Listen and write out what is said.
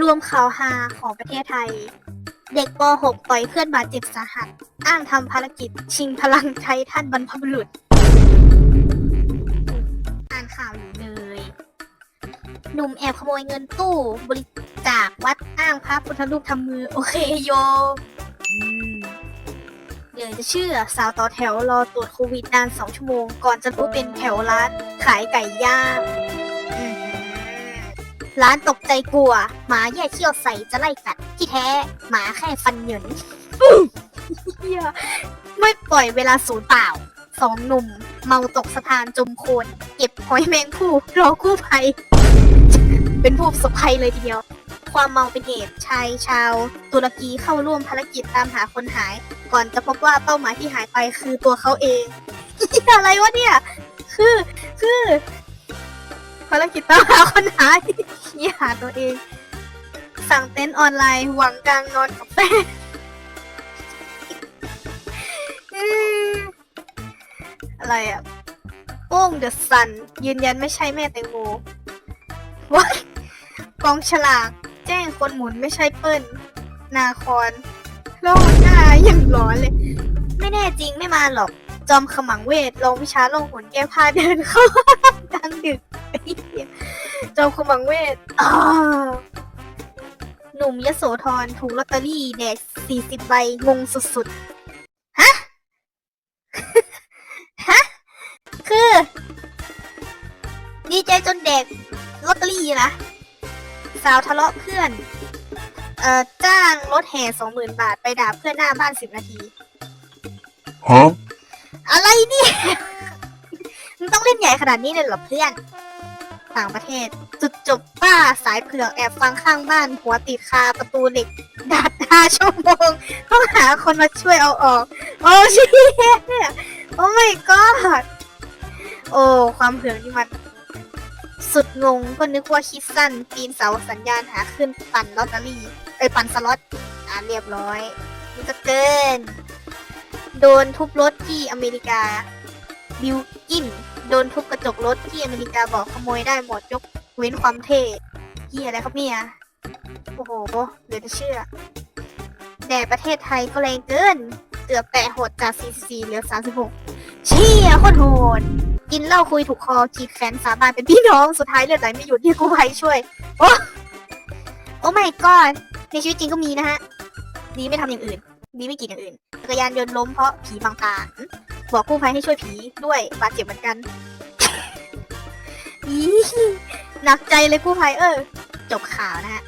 รวมข่าวฮาของประเทศไทย เด็กป .6 ต่อยเพื่อนบาดเจ็บสาหัส อ้างทำภารกิจ ชิงพลังไททันบรรพบุรุษ อ่านข่าวอยู่เลย หนุ่มแอบขโมยเงินตู้บริจาควัดอ้างพระพุทธรูปทำมือ โอเคโยมเดี๋ยวจะเชื่อสาวต่อแถวรอตรวจโควิดนานสองชั่วโมง ก่อนจะรู้เป็นแถวร้านขายไก่ย่าง ร้านตกใจกลัว หมาแย่เขี้ยวใส่จะไล่กัด ที่แท้ หมาแค่ฟันเหยินเหี้ยไม่ปล่อยเวลาสูญเปล่า สองหนุ่ม เมาตกสะพานจมโคลนเก็บหอยแมงผู้รอกู้ภัย เป็นผู้ประสบภัยเลยทีเดียว ความเมาเป็นเหตุชายชาว ตุรกีเข้าร่วมภารกิจตามหาคนหาย ก่อนจะพบว่าเป้าหมายที่หายไปคือตัวเขาเองอะไรวะเนี่ย คือ คือารกิจตามหาคนหายยี่หาตัวเอง สั่งเต็นท์ออนไลน์หวังกลางนอนกับแฟนอืมอะไรอะโป้งเดอะซัน ยืนยันไม่ใช่แม่แตงโมวะกองฉลาก แจ้งคนหมุนไม่ใช่เปิ้ล นาคอนโลกหน้าย่างร้อนเลย ไม่แน่จริงไม่มาหรอก จอมขมังเวทลงวิชาลงหนแก้ผ้าเดินเข้าางดึกไอ้เหี้ยจอมขมังเวทอ้าวหนุ่มยโสธรถูกลอตเตอรี่แดกสี่สิบใบงงสุดๆ ฮะ ฮะ คือ ดีใจจนเด็กลอตเตอรี่นะ สาวทะเลาะเพื่อน เอ่อ จ้างรถแห่สองหมื่นบาทไปด่าเพื่อนหน้าบ้านสิบนาที Huh? อะไรเนี่ย มันต้องเล่นใหญ่ขนาดนี้เลยเหรอเพื่อน ต่างประเทศ จุดจบป้าสายเผือกแอบฟังข้างบ้าน หัวติดคาประตูเหล็กดัดหาชั่วโมงต้องหาคนมาช่วยเอาออก โอ้ชิเนี่ยโอ้ไม่ก็โอ้ความเผือกนี่มันสุดงงก็นึกว่าคิดสั้น ปีนเสาสัญญาณหาขึ้นปั่นลอตเตอรี่เอ้ยปั่นสล็อตอ่าเรียบร้อยมันจะเกิน โดนทุบรถที่อเมริกา บิลกินโดนทุบกระจกรถที่อเมริกาบอกขโมยได้หมดยกเว้นความเท่เฮียอะไรครับเนี่ย โอ้โหเหลือจะเชื่อแดดประเทศไทยก็แรงเกิน เกือบแตะโหดจาก 44 เหลือ 36 เชี่ยโคตรโหด กินเหล้าคุยถูกคอขีดแขนสาบานเป็นพี่น้องสุดท้ายเลือดไหลไม่หยุดที่กู้ภัยช่วย โอ้โอ้ไม่ก็ในชีวิตจริงก็มีนะฮะ ดีไม่ทำอย่างอื่น ดีไม่กินอย่างอื่นจักรยานยนต์ล้มเพราะผีบังตา บอกกู้ภัยให้ช่วยผีด้วยบาดเจ็บเหมือนกันอีหนักใจเลยกู้ภัยเออ จบข่าวนะฮะ